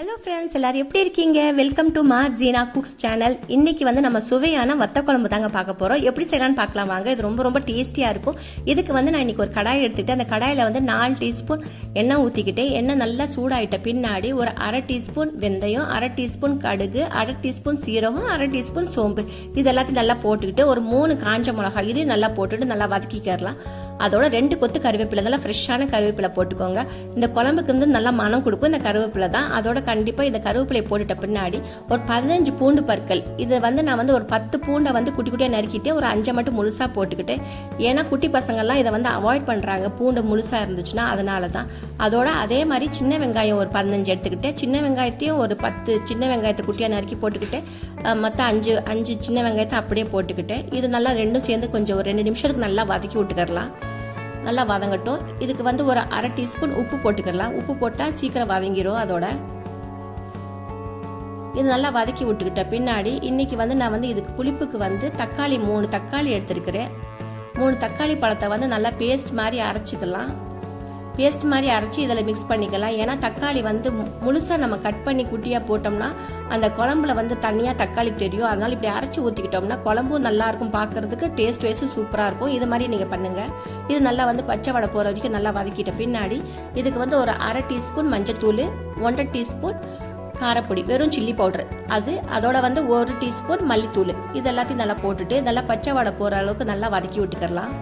Hello friends எல்லாரும் எப்படி இருக்கீங்க? வெல்கம் டு மார் ஜீனா குக்ஸ் சேனல் இன்றைக்கி வந்து நம்ம சுவையான வத்த குழம்பு தாங்க பார்க்க போகிறோம் எப்படி செய்யலாம்னு பார்க்கலாம் வாங்க. இது ரொம்ப ரொம்ப டேஸ்டியாக இருக்கும். இதுக்கு வந்து நான் இன்னைக்கு ஒரு கடாய் எடுத்துக்கிட்டு அந்த கடாயில் வந்து நாலு டீஸ்பூன் எண்ணெய் ஊற்றிக்கிட்டு எண்ணெய் நல்லா சூடாயிட்ட பின்னாடி ஒரு அரை டீஸ்பூன் வெந்தயம் அரை டீஸ்பூன் கடுகு அரை டீஸ்பூன் சீரகம் அரை டீஸ்பூன் சோம்பு. இது எல்லாத்தையும் நல்லா போட்டுக்கிட்டு ஒரு மூணு காஞ்ச மிளகாய் இதையும் நல்லா போட்டுட்டு நல்லா வதக்கிக்கிறலாம் அதோட ரெண்டு கொத்து கருவேப்பிலை நல்லா ஃப்ரெஷ்ஷான கருவேப்பிலை போட்டுக்கோங்க. இந்த குழம்புக்கு வந்து நல்லா மனம் கொடுக்கும் இந்த கருவேப்பிலை தான். அதோட கண்டிப்பாக இந்த கருவேப்பிலையை போட்டுட்ட பின்னாடி ஒரு பதினஞ்சு பூண்டு பற்கள். இதை வந்து நான் வந்து ஒரு பத்து பூண்டை வந்து குட்டி குட்டியாக நறுக்கிட்டு ஒரு அஞ்சை மட்டும் முழுசாக போட்டுக்கிட்டு ஏன்னா குட்டி பசங்கள்லாம் இதை வந்து அவாய்ட் பண்ணுறாங்க பூண்டு முழுசாக இருந்துச்சுன்னா அதனால தான் அதோட அதே மாதிரி சின்ன வெங்காயம் ஒரு பதினஞ்சு எடுத்துக்கிட்டு சின்ன வெங்காயத்தையும் ஒரு பத்து சின்ன வெங்காயத்தை குட்டியாக நறுக்கி போட்டுக்கிட்டு மொத்தம் அஞ்சு அஞ்சு சின்ன வெங்காயத்தை அப்படியே போட்டுக்கிட்டு இது நல்லா ரெண்டும் சேர்ந்து கொஞ்சம் ஒரு ரெண்டு நிமிஷத்துக்கு நல்லா வதக்கி விட்டுக்கரலாம் நல்லா வதங்கட்டும். இதுக்கு வந்து ஒரு அரை டீஸ்பூன் உப்பு போட்டுக்கலாம். உப்பு போட்டால் சீக்கிரம் வதங்கிடும் அதோட. இது நல்லா வதக்கி விட்டுக்கிட்ட பின்னாடி இன்னைக்கு வந்து நான் வந்து இதுக்கு புளிப்புக்கு வந்து தக்காளி மூணு தக்காளி எடுத்துருக்கிறேன். மூணு தக்காளி பழத்தை வந்து நல்லா பேஸ்ட் மாதிரி அரைச்சிக்கலாம். பேஸ்ட் மாதிரி அரைச்சி இதில் மிக்ஸ் பண்ணிக்கலாம். ஏன்னா தக்காளி வந்து முழுசாக நம்ம கட் பண்ணி குட்டியாக போட்டோம்னா அந்த குழம்புல வந்து தனியாக தக்காளி தெரியும். அதனால் இப்படி அரைச்சி ஊற்றிக்கிட்டோம்னா குழம்பும் நல்லா இருக்கும். பார்க்கறதுக்கு டேஸ்ட் வைஸும் சூப்பராக இருக்கும். இது மாதிரி நீங்கள் பண்ணுங்கள் இது நல்லா வந்து பச்சை வடை போகிற வரைக்கும் நல்லா வதக்கிட்ட பின்னாடி இதுக்கு வந்து ஒரு அரை டீஸ்பூன் மஞ்சத்தூள் ஒன்றரை டீஸ்பூன் காரப்பொடி வெறும் சில்லி பவுடர் அது அதோட வந்து ஒரு டீஸ்பூன் மல்லித்தூள். இது எல்லாத்தையும் நல்லா போட்டுட்டு நல்லா பச்சை வடை போகிற அளவுக்கு நல்லா வதக்கி விட்டுக்கலாம்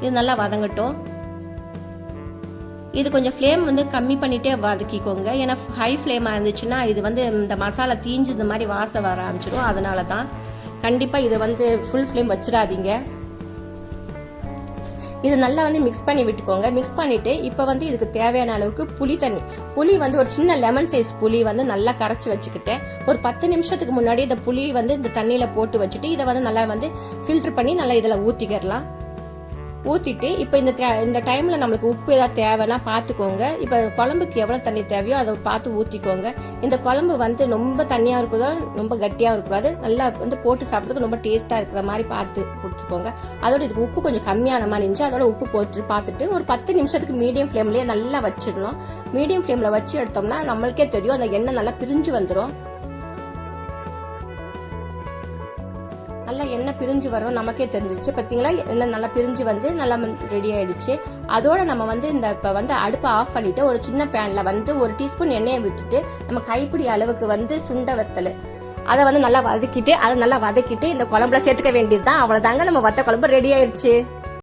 இது நல்லா வதங்கட்டும். இது கொஞ்சம் ஃப்ளேம் வந்து கம்மி பண்ணிட்டே வதக்கிக்கோங்க. ஏன்னா ஹை ஃப்ளேமாக இருந்துச்சுன்னா இது வந்து இந்த மசாலா தீஞ்சு இந்த மாதிரி வாசம் வர ஆரம்பிச்சிடும் அதனால தான் கண்டிப்பாக இதை வந்து ஃபுல் ஃப்ளேம் வச்சிடாதீங்க. இது நல்லா வந்து மிக்ஸ் பண்ணி விட்டுக்கோங்க. மிக்ஸ் பண்ணிட்டு இப்போ வந்து இதுக்கு தேவையான அளவுக்கு புளி தண்ணி. புளி வந்து ஒரு சின்ன லெமன் சைஸ் புளி வந்து நல்லா கரைச்சி வச்சுக்கிட்டேன். ஒரு பத்து நிமிஷத்துக்கு முன்னாடி இந்த புளி வந்து இந்த தண்ணியில் போட்டு வச்சுட்டு இதை வந்து நல்லா வந்து ஃபில்டர் பண்ணி நல்லா இதில் ஊற்றிக்கிறலாம் ஊற்றிட்டு இப்போ இந்த இந்த டைமில் நம்மளுக்கு உப்பு ஏதாவது தேவைன்னா பார்த்துக்கோங்க இப்போ குழம்புக்கு எவ்வளோ தண்ணி தேவையோ அதை பார்த்து ஊற்றிக்கோங்க இந்த குழம்பு வந்து ரொம்ப தண்ணியாக இருக்கிறதோ ரொம்ப கட்டியாகவும் இருக்கக்கூடாது. நல்லா வந்து போட்டு சாப்பிட்றதுக்கு ரொம்ப டேஸ்ட்டாக இருக்கிற மாதிரி பார்த்து கொடுத்துக்கோங்க. அதோட இதுக்கு உப்பு கொஞ்சம் கம்மியான மாதிரி இருந்துச்சு அதோட உப்பு போட்டு பார்த்துட்டு ஒரு பத்து நிமிஷத்துக்கு மீடியம் ஃப்ளேம்லேயே நல்லா வச்சிடணும். மீடியம் ஃப்ளேமில் வச்சு எடுத்தோம்னா நம்மளுக்கே தெரியும் அந்த எண்ணெய் நல்லா பிரிஞ்சு வந்துடும் நல்லா எண்ணெய் பிரிஞ்சு வரும் நமக்கே தெரிஞ்சிச்சு பார்த்தீங்களா எண்ணெய் நல்லா பிரிஞ்சு வந்து நல்லா ரெடி ஆயிடுச்சு. அதோட நம்ம வந்து இந்த இப்போ வந்து அடுப்பை ஆஃப் பண்ணிட்டு ஒரு சின்ன பேனில் வந்து ஒரு டீஸ்பூன் எண்ணெயை விட்டுட்டு நம்ம கைப்பிடி அளவுக்கு வந்து சுண்ட வத்தல். அதை வந்து நல்லா வதக்கிட்டு அதை நல்லா வதக்கிட்டு இந்த குழம்புல சேர்த்துக்க வேண்டியது தான் அவ்வளோதாங்க நம்ம வத்த குழம்பு ரெடி ஆயிடுச்சு